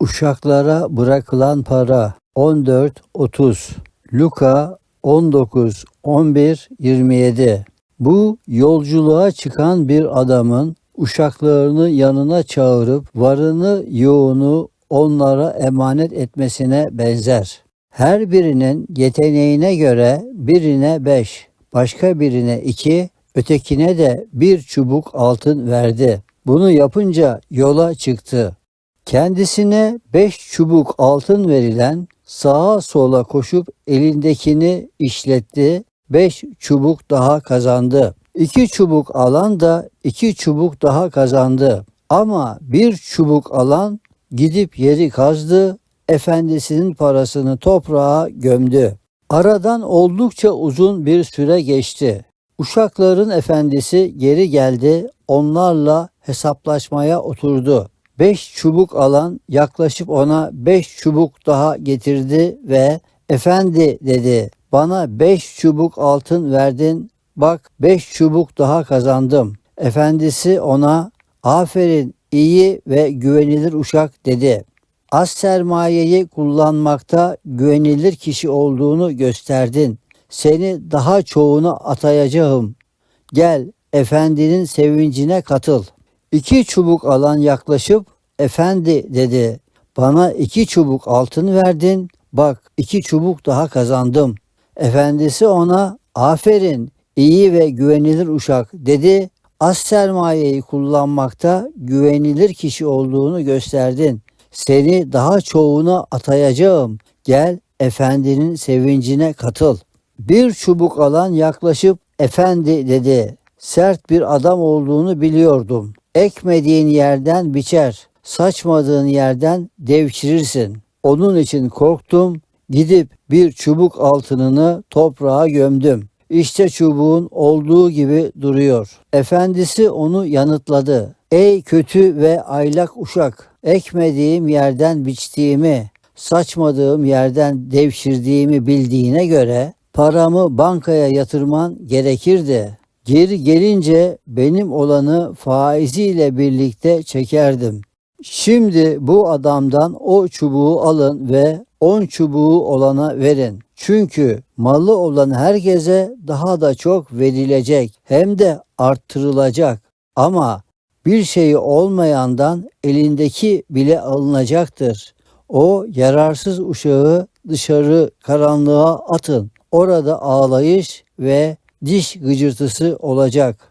Uşaklara bırakılan para 14.30 Luka 19 11 27 Bu yolculuğa çıkan bir adamın uşaklarını yanına çağırıp varını yoğunu onlara emanet etmesine benzer. Her birinin yeteneğine göre birine beş, başka birine iki, ötekine de bir çubuk altın verdi. Bunu yapınca yola çıktı. Kendisine beş çubuk altın verilen sağa sola koşup elindekini işletti, beş çubuk daha kazandı. İki çubuk alan da iki çubuk daha kazandı. Ama bir çubuk alan gidip yeri kazdı, efendisinin parasını toprağa gömdü. Aradan oldukça uzun bir süre geçti. Uşakların efendisi geri geldi, onlarla hesaplaşmaya oturdu. Beş çubuk alan yaklaşıp ona beş çubuk daha getirdi ve efendi dedi bana beş çubuk altın verdin bak beş çubuk daha kazandım. Efendisi ona aferin iyi ve güvenilir uşak dedi. Az sermayeyi kullanmakta güvenilir kişi olduğunu gösterdin. Seni daha çoğuna atayacağım. Gel efendinin sevincine katıl. İki çubuk alan yaklaşıp efendi dedi. Bana iki çubuk altın verdin. Bak iki çubuk daha kazandım. Efendisi ona aferin iyi ve güvenilir uşak dedi. Az sermayeyi kullanmakta güvenilir kişi olduğunu gösterdin. Seni daha çoğuna atayacağım. Gel efendinin sevincine katıl. Bir çubuk alan yaklaşıp efendi dedi. Sert bir adam olduğunu biliyordum. Ekmediğin yerden biçer, saçmadığın yerden devşirirsin. Onun için korktum, gidip bir çubuk altınını toprağa gömdüm. İşte çubuğun olduğu gibi duruyor. Efendisi onu yanıtladı. Ey kötü ve aylak uşak, ekmediğim yerden biçtiğimi, saçmadığım yerden devşirdiğimi bildiğine göre paramı bankaya yatırman gerekirdi. Geri gelince benim olanı faiziyle birlikte çekerdim. Şimdi bu adamdan o çubuğu alın ve on çubuğu olana verin. Çünkü malı olan herkese daha da çok verilecek hem de arttırılacak. Ama bir şeyi olmayandan elindeki bile alınacaktır. O yararsız uşağı dışarı karanlığa atın. Orada ağlayış ve diş gıcırtısı olacak.